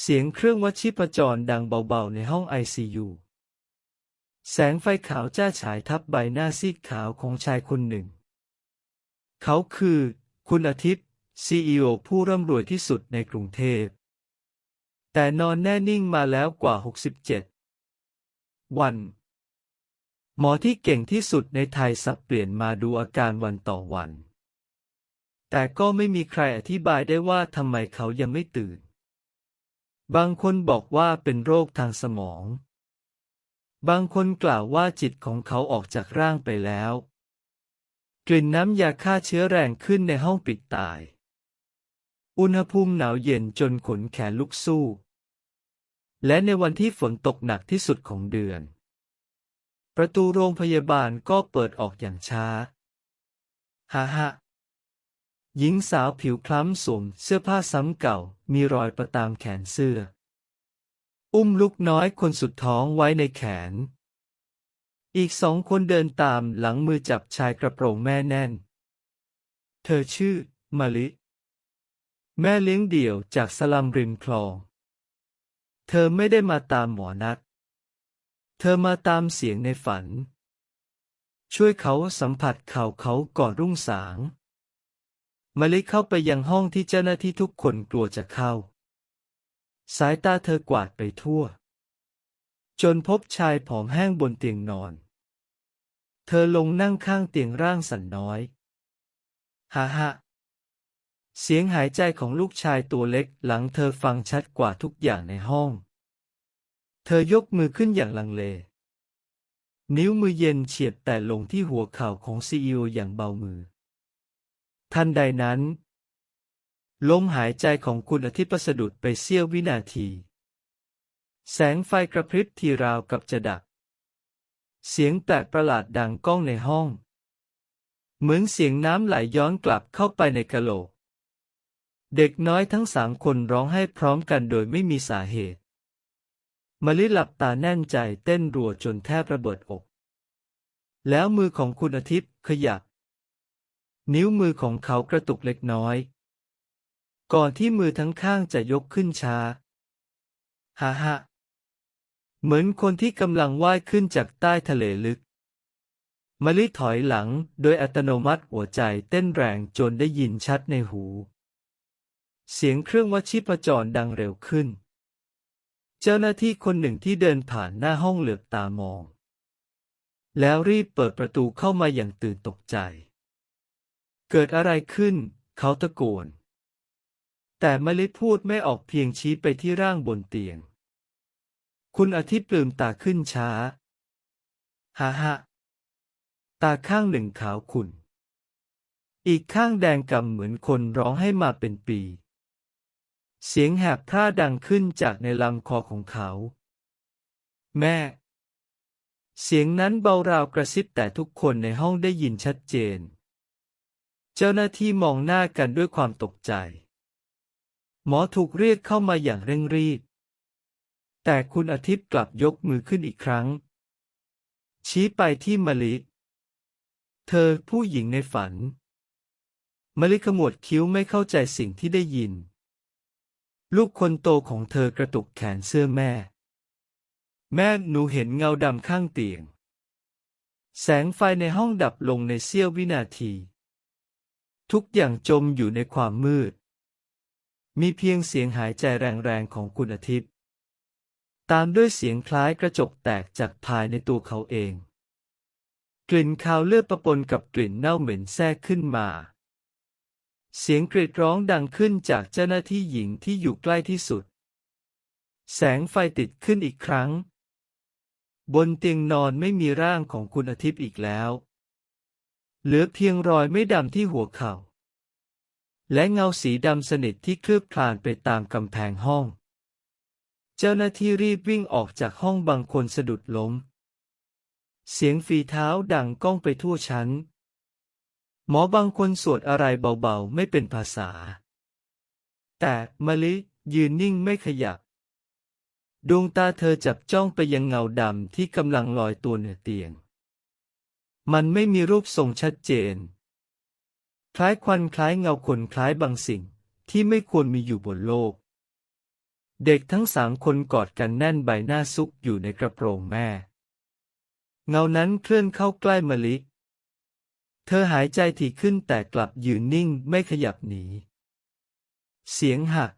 เสียงเครื่องวัดชีพจรดังเบาๆ ในห้องไอซียูแสงไฟขาวจ้าฉายทับใบหน้าซีดขาวของชายคนหนึ่ง เขาคือ คุณอาทิตย์ซีอีโอผู้ร่ำรวยที่สุดในกรุงเทพ แต่นอนแน่นิ่งมาแล้วกว่า 67 วัน หมอที่เก่งที่สุดในไทยสับเปลี่ยนมาดูอาการวันต่อวัน แต่ก็ไม่มีใครอธิบายได้ว่าทำไมเขายังไม่ตื่น บางคนบอกว่าเป็นโรคทางสมอง บางคนกล่าวว่าจิตของเขาออกจากร่างไปแล้ว กลิ่นน้ำยาฆ่าเชื้อแรงขึ้นในห้องปิดตาย อุณหภูมิหนาวเย็นจนขนแขนลุกสู้ และในวันที่ฝนตกหนักที่สุดของเดือน ประตูโรงพยาบาลก็เปิดออกอย่างช้าฮ่าฮ่า หญิงสาวผิวคล้ำสวมเสื้อผ้าซ้ำเก่า มีรอยประตามแขนเสื้อ อุ้มลูกน้อยคนสุดท้องไว้ในแขน อีกสองคนเดินตามหลังมือจับชายกระโปรงแม่แน่น เธอชื่อมะลิ แม่เลี้ยงเดี่ยวจากสลัมริมคลอง เธอไม่ได้มาตามหมอนัด เธอมาตามเสียงในฝัน ช่วยเขาสัมผัสเข่าเขาก่อนรุ่งสาง มะลิเข้าไปยังห้องที่เจ้าหน้าที่ทุกคนกลัวจะเข้า สายตาเธอกวาดไปทั่ว จนพบชายผอมแห้งบนเตียงนอน เธอลงนั่งข้างเตียงร่างสั่นน้อยฮ่าฮ่าเสียงหายใจของลูกชายตัวเล็กหลังเธอฟังชัดกว่าทุกอย่างในห้อง เธอยกมือขึ้นอย่างลังเล นิ้วมือเย็นเฉียดแต่ลงที่หัวเข่าของซีอีโออย่างเบามือ ทันใดนั้น ลมหายใจของคุณอาทิตย์ประสะดุดไปเสี้ยววินาที แสงไฟกระพริบทีราวกับจะดับเสียงแปลกประหลาดดังก้องในห้อง เหมือนเสียงน้ำไหลย้อนกลับเข้าไปในกะโหลก เด็กน้อยทั้งสามคนร้องให้พร้อมกันโดยไม่มีสาเหตุมะลิหลับตาแน่นใจเต้นรัวจนแทบระเบิดอก แล้วมือของคุณอาทิตย์ขยับ นิ้วมือของเขากระตุกเล็กน้อย ก่อนที่มือทั้งข้างจะยกขึ้นช้าฮ่าฮ่าเหมือนคนที่กำลังว่ายขึ้นจากใต้ทะเลลึกมะลิถอยหลังโดยอัตโนมัติหัวใจเต้นแรงจนได้ยินชัดในหู เสียงเครื่องวัดชีพจรดังเร็วขึ้น เจ้าหน้าที่คนหนึ่งที่เดินผ่านหน้าห้องเหลือบตามอง แล้วรีบเปิดประตูเข้ามาอย่างตื่นตกใจ เกิดอะไรขึ้น เขาตะโกน แต่มลิพูดไม่ออกเพียงชี้ไปที่ร่างบนเตียง คุณอาทิตย์ลืมตาขึ้นช้า ฮ่าฮ่าตาข้างหนึ่งขาวขุ่น อีกข้างแดงกำเหมือนคนร้องให้มาเป็นปี เสียงแหบพร่าดังขึ้นจากในลำคอของเขา แม่ เสียงนั้นเบาราวกระซิบแต่ทุกคนในห้องได้ยินชัดเจน เจ้าหน้าที่มองหน้ากันด้วยความตกใจ หมอถูกเรียกเข้ามาอย่างเร่งรีบ แต่คุณอาทิตย์กลับยกมือขึ้นอีกครั้ง ชี้ไปที่มลิเธอผู้หญิงในฝัน มลิขมวดคิ้วไม่เข้าใจสิ่งที่ได้ยิน ลูกคนโตของเธอกระตุกแขนเสื้อแม่ แม่หนูเห็นเงาดำข้างเตียง แสงไฟในห้องดับลงในเสี้ยววินาที ทุกอย่างจมอยู่ในความมืด มีเพียงเสียงหายใจแรงๆของคุณอาทิตย์ ตามด้วยเสียงคล้ายกระจกแตกจากภายในตัวเขาเอง กลิ่นคาวเลือดประปนกับกลิ่นเน่าเหม็นแทรกขึ้นมา เสียงกรีดร้องดังขึ้นจากเจ้าหน้าที่หญิงที่อยู่ใกล้ที่สุด แสงไฟติดขึ้นอีกครั้ง บนเตียงนอนไม่มีร่างของคุณอาทิตย์อีกแล้วเหลือเพียงรอยไม่ดำที่หัวเข่า และเงาสีดำสนิทที่คลืบคลานไปตามกำแพงห้อง เจ้าหน้าที่รีบวิ่งออกจากห้องบางคนสะดุดล้ม เสียงฝีเท้าดังก้องไปทั่วชั้น หมอบางคนสวดอะไรเบาๆไม่เป็นภาษา แต่มะลิยืนนิ่งไม่ขยับ ดวงตาเธอจับจ้องไปยังเงาดำที่กำลังลอยตัวเหนือเตียง มันไม่มีรูปทรงชัดเจน ล้ายควันคล้ายเงาคนคล้ายบางสิ่งที่ไม่ควรมีอยู่บนโลก เด็กทั้งสามคนกอดกันแน่นใบหน้าซุกอยู่ในกระโปรงแม่ เงานั้นเคลื่อนเข้าใกล้มะลิ เธอหายใจถี่ขึ้นแต่กลับยืนนิ่งไม่ขยับหนี เสียงหัก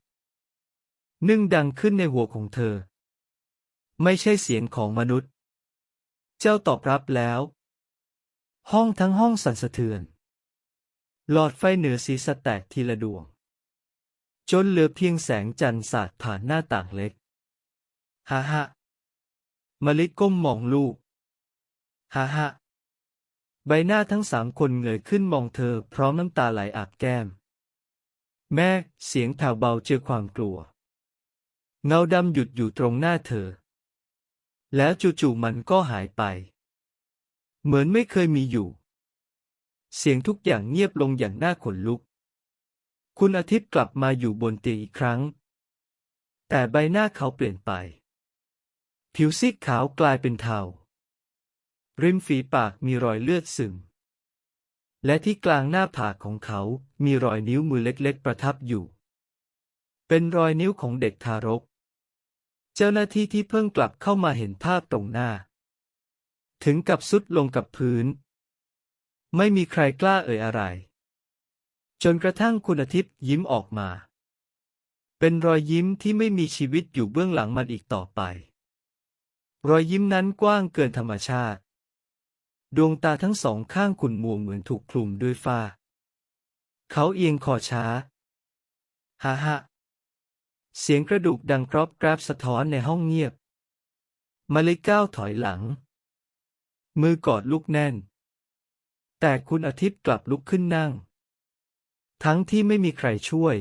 นึ่งดังขึ้นในหัวของเธอ ไม่ใช่เสียงของมนุษย์ เจ้าตอบรับแล้ว ห้องทั้งห้องสั่นสะเทือน หลอดไฟเหนือศีรษะแตกทีละดวง จนเหลือเพียงแสงจันทร์สาดผ่านหน้าต่างเล็กฮ่าฮ่ามลิก้มมองลูกฮ่าฮ่าใบหน้าทั้งสามคนเงยขึ้นมองเธอพร้อมน้ำตาไหลอาบแก้ม แม่เสียงแผ่วเบาเจอความกลัว เงาดำหยุดอยู่ตรงหน้าเธอ แล้วจู่ๆมันก็หายไป เหมือนไม่เคยมีอยู่ เสียงทุกอย่างเงียบลงอย่างน่าขนลุก คุณอาทิตย์กลับมาอยู่บนเตียงอีกครั้ง แต่ใบหน้าเขาเปลี่ยนไป ผิวซีดขาวกลายเป็นเทา ริมฝีปากมีรอยเลือดซึม และที่กลางหน้าผากของเขามีรอยนิ้วมือเล็กๆ ประทับอยู่ เป็นรอยนิ้วของเด็กทารก เจ้าหน้าที่ที่เพิ่งกลับเข้ามาเห็นภาพตรงหน้า ถึงกับสุดลงกับพื้น ไม่มีใครกล้าเอ่ยอะไร จนกระทั่งคุณอาทิตย์ยิ้มออกมา เป็นรอยยิ้มที่ไม่มีชีวิตอยู่เบื้องหลังมันอีกต่อไป รอยยิ้มนั้นกว้างเกินธรรมชาติ ดวงตาทั้งสองข้างขุ่นมัวเหมือนถูกคลุมด้วยฝ้า เขาเอียงคอช้าฮ่าฮ่าเสียงกระดูกดังกรอบกราบสะท้อนในห้องเงียบ มาลิก้าวถอยหลัง มือกอดลูกแน่น แต่คุณอาทิตย์กลับลุกขึ้นนั่ง ทั้งที่ไม่มีใครช่วย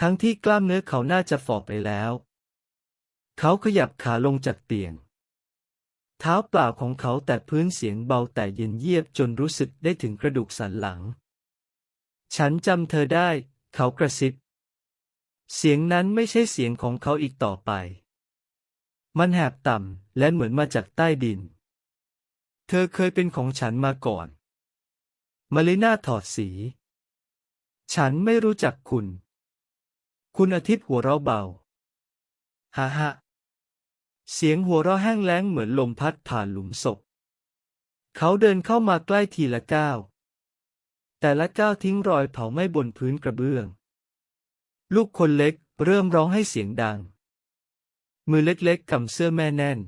ทั้งที่กล้ามเนื้อเขาน่าจะฝ่อไปแล้ว เขาขยับขาลงจากเตียง เท้าเปล่าของเขาแต่พื้นเสียงเบาแต่เย็นเยียบจนรู้สึกได้ถึงกระดูกสันหลัง ฉันจำเธอได้ เขากระซิบ เสียงนั้นไม่ใช่เสียงของเขาอีกต่อไป มันแหบต่ำและเหมือนมาจากใต้ดิน ธอเคยเป็นของฉันมาก่อนมาริน่าถอดสี ฉันไม่รู้จักคุณ คุณอาทิตย์หัวเราะเบา ฮ่าฮ่าเสียงหัวเราะแห้งแล้งเหมือนลมพัดผ่านหลุมศพ เขาเดินเข้ามาใกล้ทีละก้าว แต่ละก้าวทิ้งรอยเผาไหม้บนพื้นกระเบื้อง ลูกคนเล็กเริ่มร้องให้เสียงดัง มือเล็กๆกำเสื้อแม่แน่น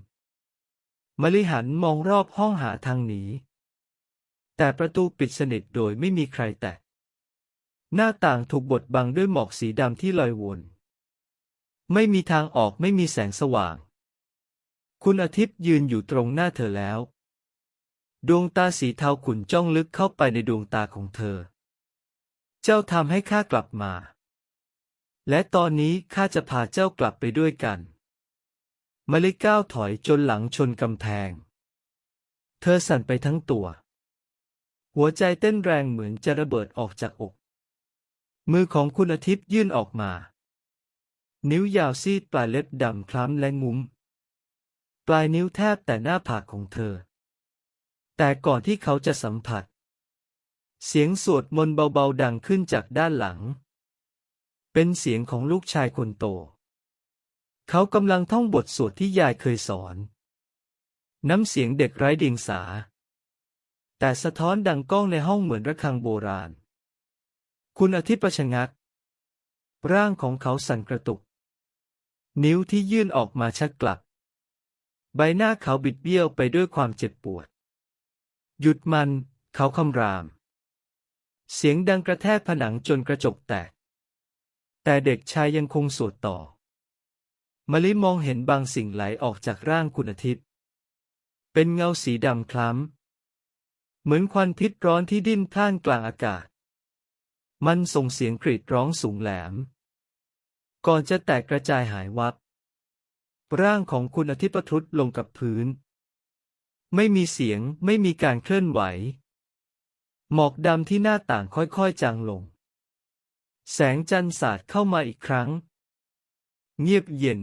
มลิหันมองรอบห้องหาทางหนี แต่ประตูปิดสนิทโดยไม่มีใครแตะ หน้าต่างถูกบดบังด้วยหมอกสีดำที่ลอยวน ไม่มีทางออกไม่มีแสงสว่าง คุณอาทิตย์ยืนอยู่ตรงหน้าเธอแล้ว ดวงตาสีเทาขุ่นจ้องลึกเข้าไปในดวงตาของเธอ เจ้าทำให้ข้ากลับมา และตอนนี้ข้าจะพาเจ้ากลับไปด้วยกัน มาลิก้าวถอยจนหลังชนกำแพง เธอสั่นไปทั้งตัว หัวใจเต้นแรงเหมือนจะระเบิดออกจากอก มือของคุณอาทิตย์ยื่นออกมา นิ้วยาวซีดปลายเล็บดำคล้ำและงุ้ม ปลายนิ้วแทบแต่หน้าผากของเธอ แต่ก่อนที่เขาจะสัมผัส เสียงสวดมนต์เบาๆดังขึ้นจากด้านหลัง เป็นเสียงของลูกชายคนโต เขากำลังท่องบทสวดที่ยายเคยสอน น้ำเสียงเด็กไร้เดียงสา แต่สะท้อนดังก้องในห้องเหมือนระฆังโบราณ คุณอาทิประชงัก ร่างของเขาสั่นกระตุก นิ้วที่ยื่นออกมาชักกลับ ใบหน้าเขาบิดเบี้ยวไปด้วยความเจ็บปวด หยุดมัน เขาคำราม เสียงดังกระแทกผนังจนกระจกแตก แต่เด็กชายยังคงสวดต่อ มะลิมองเห็นบางสิ่งไหลออกจากร่างคุณอาทิตย์ เป็นเงาสีดำคล้ำ เหมือนควันพิษร้อนที่ดิ้นพล่านกลางอากาศ มันส่งเสียงกรีดร้องสูงแหลม ก่อนจะแตกกระจายหายวับ ร่างของคุณอาทิตย์ประทุดลงกับพื้น ไม่มีเสียงไม่มีการเคลื่อนไหว หมอกดำที่หน้าต่างค่อยๆจางลง แสงจันทร์สาดเข้ามาอีกครั้ง เงียบเย็น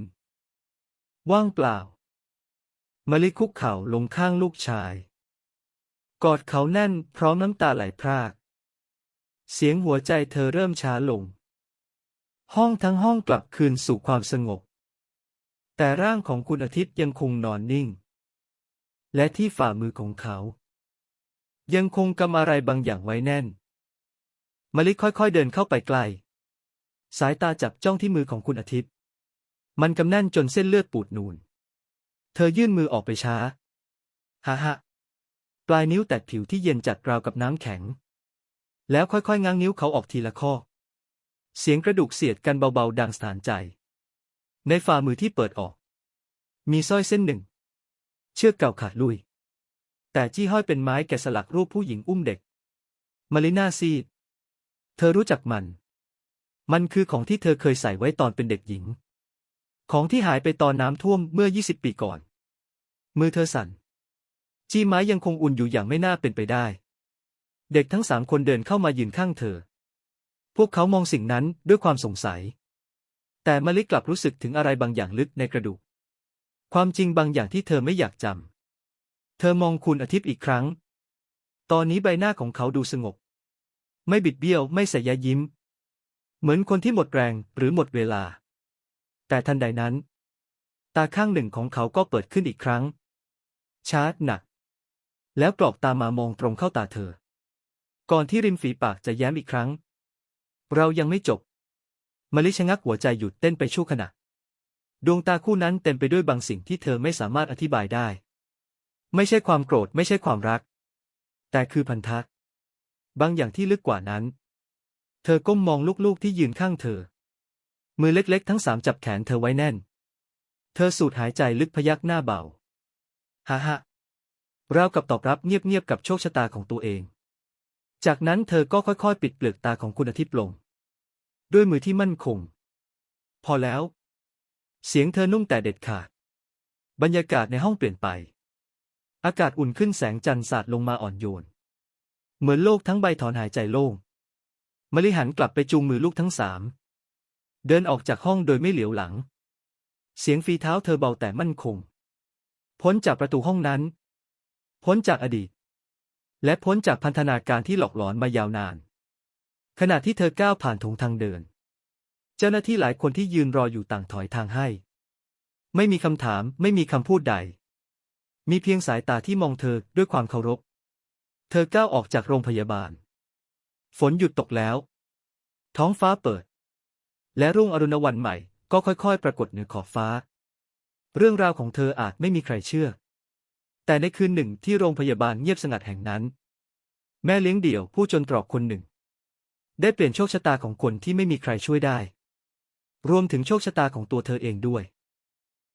ว่างเปล่า มะลิคุกเข่าลงข้างลูกชาย กอดเขาแน่นพร้อมน้ำตาไหลพราก เสียงหัวใจเธอเริ่มช้าลง ห้องทั้งห้องกลับคืนสู่ความสงบ แต่ร่างของคุณอาทิตย์ยังคงนอนนิ่ง และที่ฝ่ามือของเขา ยังคงกำอะไรบางอย่างไว้แน่นมะลิค่อยๆเดินเข้าไปใกล้สายตาจับจ้องที่มือของคุณอาทิตย์ มันกำแน่นจนเส้นเลือดปูดนูน เธอยื่นมือออกไปช้า ฮ่าฮ่าปลายนิ้วแตะผิวที่เย็นจัดราวกับน้ำแข็ง แล้วค่อยๆ ง้างนิ้วเขาออกทีละข้อ เสียงกระดูกเสียดกันเบาๆ ดังสถานใจ ในฝ่ามือที่เปิดออก มีสร้อยเส้นหนึ่ง เชือกเก่าขาดลุย แต่จี้ห้อยเป็นไม้แกะสลักรูปผู้หญิงอุ้มเด็ก มาริน่าซีด เธอรู้จักมัน มันคือของที่เธอเคยใส่ไว้ตอนเป็นเด็กหญิง ของที่หายไปตอนน้ำท่วมเมื่อ 20 ปีก่อน มือเธอสั่น จีไม้ยังคงอุ่นอยู่อย่างไม่น่าเป็นไปได้ เด็กทั้งสามคนเดินเข้ามายืนข้างเธอ พวกเขามองสิ่งนั้นด้วยความสงสัย แต่มะลิกลับรู้สึกถึงอะไรบางอย่างลึกในกระดูก ความจริงบางอย่างที่เธอไม่อยากจำ เธอมองคุณอาทิตย์อีกครั้ง ตอนนี้ใบหน้าของเขาดูสงบ ไม่บิดเบี้ยวไม่สยยิ้ม เหมือนคนที่หมดแรงหรือหมดเวลา แต่ทันใดนั้น ตาข้างหนึ่งของเขาก็เปิดขึ้นอีกครั้ง ชาร์จหนัก แล้วกรอกตามามองตรงเข้าตาเธอ ก่อนที่ริมฝีปากจะแย้มอีกครั้ง เรายังไม่จบมลิชะงักหัวใจหยุดเต้นไปชั่วขณะ ดวงตาคู่นั้นเต็มไปด้วยบางสิ่งที่เธอไม่สามารถอธิบายได้ ไม่ใช่ความโกรธไม่ใช่ความรัก แต่คือพันธะบางอย่างที่ลึกกว่านั้น เธอก้มมองลูกๆที่ยืนข้างเธอ มือเล็กๆ ทั้งสามจับแขนเธอไว้แน่น เธอสูดหายใจลึกพยักหน้าเบาฮ่าฮ่าราวกับตอบรับเงียบๆกับโชคชะตาของตัวเอง จากนั้นเธอก็ค่อยๆ ปิดเปลือกตาของคุณอาทิตย์ลง ด้วยมือที่มั่นคง พอแล้ว เสียงเธอนุ่มแต่เด็ดขาด บรรยากาศในห้องเปลี่ยนไป อากาศอุ่นขึ้นแสงจันทร์สาดลงมาอ่อนโยน เหมือนโลกทั้งใบถอนหายใจโล่งมลิหันกลับไปจูงมือลูกทั้งสาม เดินออกจากห้องโดยไม่เหลียวหลัง เสียงฝีเท้าเธอเบาแต่มั่นคง พ้นจากประตูห้องนั้น พ้นจากอดีต และพ้นจากพันธนาการที่หลอกหลอนมายาวนาน ขณะที่เธอก้าวผ่านถงทางเดิน เจ้าหน้าที่หลายคนที่ยืนรออยู่ต่างถอยทางให้ ไม่มีคำถามไม่มีคำพูดใด มีเพียงสายตาที่มองเธอด้วยความเคารพ เธอก้าวออกจากโรงพยาบาล ฝนหยุดตกแล้ว ท้องฟ้าเปิด และรุ่งอรุณวันใหม่ก็ค่อยๆ ปรากฏเหนือขอบฟ้า เรื่องราวของเธออาจไม่มีใครเชื่อ แต่ในคืนหนึ่งที่โรงพยาบาลเงียบสงัดแห่งนั้น แม่เลี้ยงเดี่ยวผู้จนตรอกคนหนึ่ง ได้เปลี่ยนโชคชะตาของคนที่ไม่มีใครช่วยได้ รวมถึงโชคชะตาของตัวเธอเองด้วย